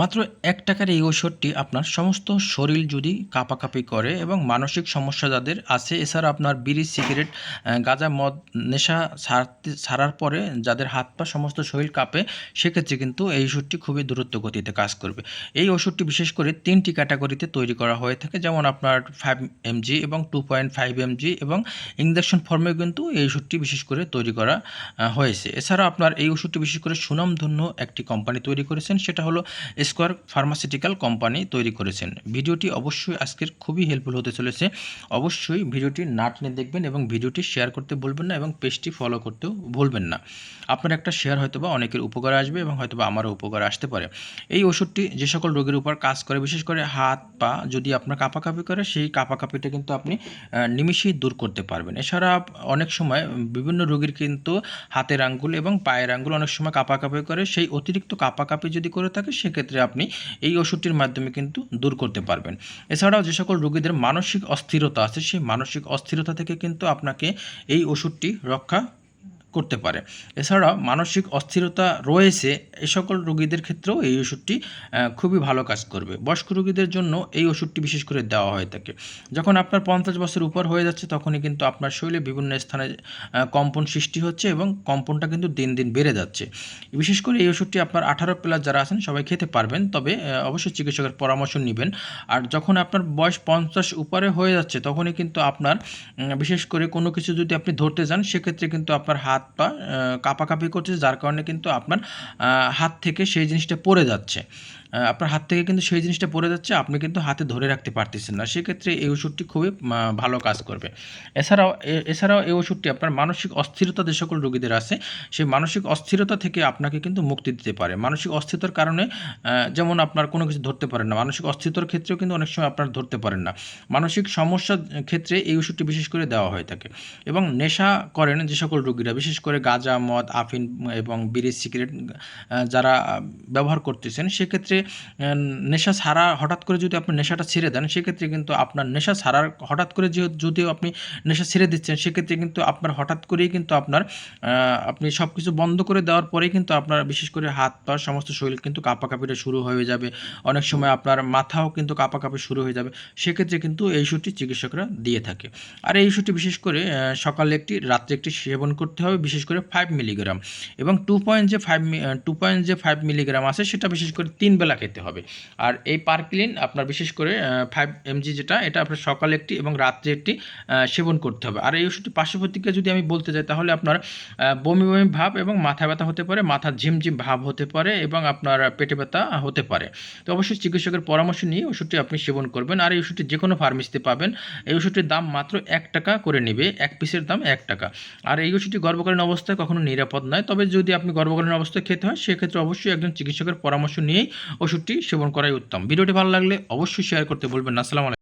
মাত্র এক টাকার এই ঔষধটি আপনার সমস্ত শরীর যদি কাঁপাকাঁপি করে এবং মানসিক সমস্যা যাদের আছে, এছাড়া আপনার বিড়ি, সিগারেট গাঁজা, মদ, নেশা ছাড়তে ছাড়ার পরে যাদের হাত পা সমস্ত শরীর কাঁপে, সেক্ষেত্রে কিন্তু এই ওষুধটি খুবই দ্রুত গতিতে কাজ করবে। এই ওষুধটি বিশেষ করে তিনটি ক্যাটাগরিতে তৈরি করা হয়ে থাকে, যেমন আপনার ফাইভ এমজি এবং টু পয়েন্ট ফাইভ এমজি এবং ইঞ্জেকশন ফর্মে কিন্তু এই ওষুধটি বিশেষ করে তৈরি করা হয়েছে। এছাড়া আপনার এই ওষুধটি বিশেষ করে সুনামধন্য একটি কোম্পানি তৈরি করেছেন, সেটা হলো স্কোয়ার ফার্মাসিউটিক্যাল কোম্পানি তৈরি করেছেন। ভিডিওটি অবশ্যই আজকের খুবই হেল্পফুল হতে চলেছে। অবশ্যই ভিডিওটি না টেনে দেখবেন এবং ভিডিওটি শেয়ার করতে ভুলবেন না এবং পেজটি ফলো করতেও ভুলবেন না। আপনার একটা শেয়ার হয়তো বা অনেকের উপকারে আসবে এবং হয়তো বা আমারও উপকার আসতে পারে। এই ওষুধটি যে সকল রোগের উপর কাজ করে বিশেষ করে হাত পা যদি আপনার কাঁপাকাঁপি করে সেই কাঁপাকাঁপিটা কিন্তু আপনি আহ, নিমিষেই দূর করতে পারবেন। এছাড়া অনেক সময় বিভিন্ন রোগীর কিন্তু হাতের আঙ্গুল এবং পায়ের আঙ্গুল অনেক সময় কাঁপাকাঁপি করে। সেই অতিরিক্ত কাঁপাকাঁপি যদি করে থাকে সেক্ষেত্রে আপনি এই ওষুধটির মাধ্যমে কিন্তু দূর করতে পারবেন। এছাড়াও যে সকল রোগীদের মানসিক অস্থিরতা আছে, সেই মানসিক অস্থিরতা থেকে কিন্তু আপনাকে এই ওষুধটি রক্ষা করতে পারে। এছাড়াও মানসিক অস্থিরতা রয়েছে এই সকল রোগীদের ক্ষেত্রেও এই ওষুধটি খুবই ভালো কাজ করবে। বয়স্ক রোগীদের জন্য এই ওষুধটি বিশেষ করে দেওয়া হয়ে থাকে যখন আপনার পঞ্চাশ বছর উপর হয়ে যাচ্ছে, তখনই কিন্তু আপনার শরীরে বিভিন্ন স্থানে কম্পন সৃষ্টি হচ্ছে এবং কম্পনটা কিন্তু দিন দিন বেড়ে যাচ্ছে। বিশেষ করে এই ওষুধটি আপনার আঠারো প্লাস যারা আছেন, সবাই খেতে পারবেন, তবে অবশ্যই চিকিৎসকের পরামর্শ নেবেন। আর যখন আপনার বয়স পঞ্চাশ উপরে হয়ে যাচ্ছে, তখনই কিন্তু আপনার বিশেষ করে কোনো কিছু যদি আপনি ধরতে যান, সেক্ষেত্রে কিন্তু আপনার হাত আহ, কাঁপাকাঁপি করছে যার কারণে কিন্তু আপনার হাত থেকে সেই জিনিসটা পড়ে যাচ্ছে। আপনার হাত থেকে কিন্তু সেই জিনিসটা পড়ে যাচ্ছে, আপনি কিন্তু হাতে ধরে রাখতে পারতেছেন না। সেক্ষেত্রে এই ওষুধটি খুবই ভালো কাজ করবে। এছাড়াও এছাড়াও এই ওষুধটি আপনার মানসিক অস্থিরতা যে সকল রোগীদের আছে, সেই মানসিক অস্থিরতা থেকে আপনাকে কিন্তু মুক্তি দিতে পারে। মানসিক অস্থিরতার কারণে যেমন আপনার কোনো কিছু ধরতে পারেন না, মানসিক অস্থিরতার ক্ষেত্রেও কিন্তু অনেক সময় আপনার ধরতে পারেন না। মানসিক সমস্যার ক্ষেত্রে এই ওষুধটি বিশেষ করে দেওয়া হয়ে থাকে। এবং নেশা করেন যে সকল রোগীরা, বিশেষ করে গাঁজা, মদ আফিন এবং বিড়ি সিগারেট যারা ব্যবহার করতেছেন, সেক্ষেত্রে নেশা ছাড়া হঠাৎ করে যদি আপনি নেশাটা ছেড়ে দেন, সেক্ষেত্রে কিন্তু আপনার নেশা ছাড়ার হঠাৎ করে যে যদিও আপনি নেশা ছেড়ে দিচ্ছেন, সেক্ষেত্রে কিন্তু আপনার হঠাৎ করেই কিন্তু আপনার আপনি সব কিছু বন্ধ করে দেওয়ার পরেই কিন্তু আপনার বিশেষ করে হাত পা সমস্ত শরীর কিন্তু কাঁপাকাঁপিটা শুরু হয়ে যাবে। অনেক সময় আপনার মাথাও কিন্তু কাঁপাকাঁপি শুরু হয়ে যাবে। সেক্ষেত্রে কিন্তু এই ওষুধটি চিকিৎসকরা দিয়ে থাকে। আর এই ওষুধটি বিশেষ করে সকালে একটি, রাত্রে একটি সেবন করতে হবে, বিশেষ করে ফাইভ মিলিগ্রাম এবং টু পয়েন্ট যে ফাইভ টু পয়েন্ট যে ফাইভ মিলিগ্রাম আছে, সেটা বিশেষ করে তিন বেলা খেতে হবে। আর এই পার্কিলিন আপনার বিশেষ করে ফাইভ এমজি যেটা, এটা আপনার সকালে একটি এবং রাত্রে একটি সেবন করতে হবে। আর এই ওষুধটি পার্শ্ব প্রতিক্রিয়া যদি আমি বলতে যাই, তাহলে আপনার বমি বমি ভাব এবং মাথা ব্যথা হতে পারে, মাথা ঝিমঝিম ভাব হতে পারে এবং আপনার পেটে ব্যথা হতে পারে। তো অবশ্যই চিকিৎসকের পরামর্শ নিয়ে ওষুধটি আপনি সেবন করবেন। আর এই ওষুধটি যে কোনো ফার্মেসিতে পাবেন। এই ওষুধটির দাম মাত্র এক টাকা করে নেবে। এক পিসের দাম এক টাকা। আর এই ওষুধটি গর্ভকালীন অবস্থায় কখনো নিরাপদ নয়। তবে যদি আপনি গর্ভকালীন অবস্থায় খেতে হয়, সেক্ষেত্রে অবশ্যই একজন চিকিৎসকের পরামর্শ নিয়েই ওষুধটি সেবন করাই উত্তম। ভিডিওটি ভালো লাগলে অবশ্যই শেয়ার করতে বলবেন না। আসসালামু